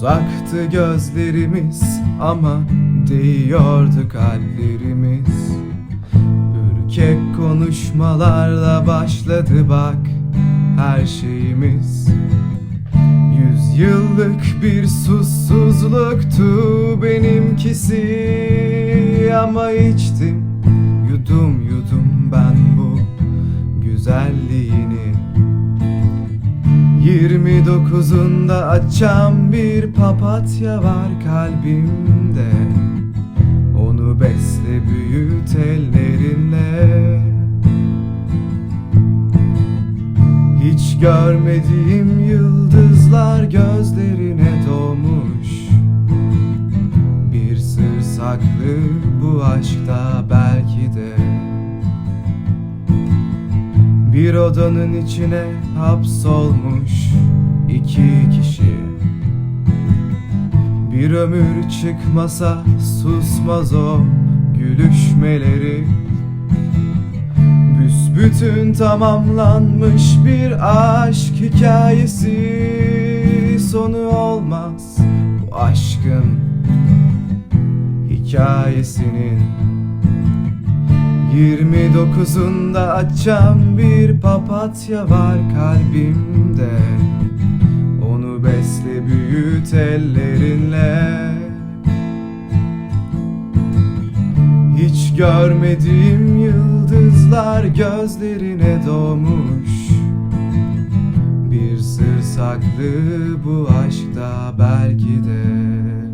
Uzaktı gözlerimiz ama değiyordu kalplerimiz Ürkek konuşmalarla başladı bak her şeyimiz. Yüzyıllık bir susuzluktu benimkisi Ama içtim yudum yudum ben bu güzelliğini 29'unda açan bir papatya var kalbimde. Onu besle büyüt ellerinle. Hiç görmediğim yıldızlar gözlerine doğmuş. Bir sır saklı bu aşkta belki de bir odanın içine hapsolmuş iki kişi. Bir ömür çıkmasa susmaz o gülüşmeleri. Büsbütün tamamlanmış bir aşk hikayesi. Sonu olmaz bu aşkın hikayesinin 29'unda açan bir papatya var kalbimde. Onu besle büyüt ellerinle. Hiç görmediğim yıldızlar gözlerine doğmuş. Bir sır saklı bu aşkta belki de